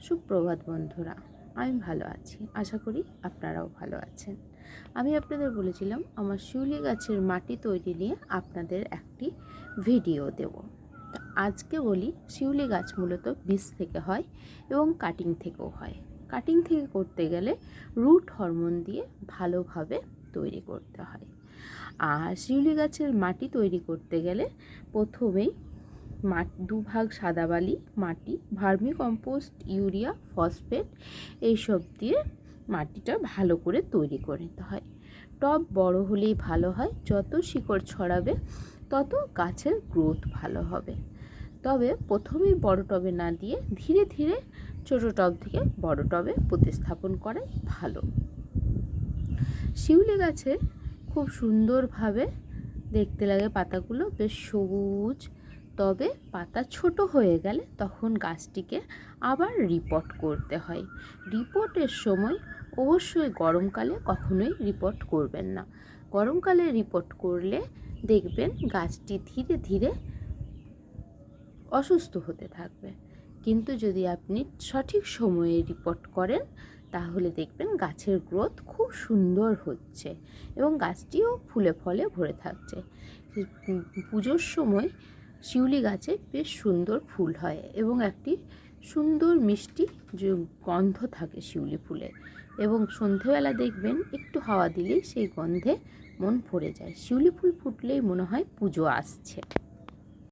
সুপ্রভাত বন্ধুরা, আমি ভালো আছি। আশা করি আপনারাও ভালো আছেন। আমি আপনাদের বলেছিলাম, আমার শিউলি গাছের মাটি তৈরি নিয়ে আপনাদের একটি ভিডিও দেব। তা আজকে বলি, শিউলি গাছ মূলত বীজ থেকে হয় এবং কাটিং থেকেও হয়। কাটিং থেকে করতে গেলে রুট হরমোন দিয়ে ভালোভাবে তৈরি করতে হয়। আর শিউলি গাছের মাটি তৈরি করতে গেলে প্রথমেই দুভাগ সাদা বালি, মাটি, ভার্মি কম্পোস্ট, ইউরিয়া, ফসফেট এইসব দিয়ে মাটিটা ভালো করে তৈরি করে নিতে হয়। টব বড় হলেই ভালো হয়, যত শিকড় ছড়াবে তত গাছের গ্রোথ ভালো হবে। তবে প্রথমেই বড় টবে না দিয়ে ধীরে ধীরে ছোট টব থেকে বড় টবে প্রতিস্থাপন করাই ভালো। শিউলি গাছে খুব সুন্দরভাবে দেখতে লাগে পাতাগুলো, বেশ সবুজ তবে পাতা ছোট হয়ে গেলে তখন গাছটিকে আবার রিপোর্ট করতে হয়। রিপোর্টের সময় অবশ্যই গরমকালে কখনোই রিপোর্ট করবেন না। গরমকালে রিপোর্ট করলে দেখবেন গাছটি ধীরে ধীরে অসুস্থ হতে থাকবে। কিন্তু যদি আপনি সঠিক সময়ে রিপোর্ট করেন, তাহলে দেখবেন গাছের গ্রোথ খুব সুন্দর হচ্ছে এবং গাছটিও ফুলে ফলে ভরে থাকছে। পুজোর সময় শিউলি গাছে বেশ সুন্দর ফুল হয় এবং একটি সুন্দর মিষ্টি যে গন্ধ থাকে শিউলি ফুলের এবং সন্ধেবেলা দেখবেন একটু হাওয়া দিলেই সেই গন্ধে মন ভরে যায়। শিউলি ফুল ফুটলেই মনে হয় পুজো আসছে।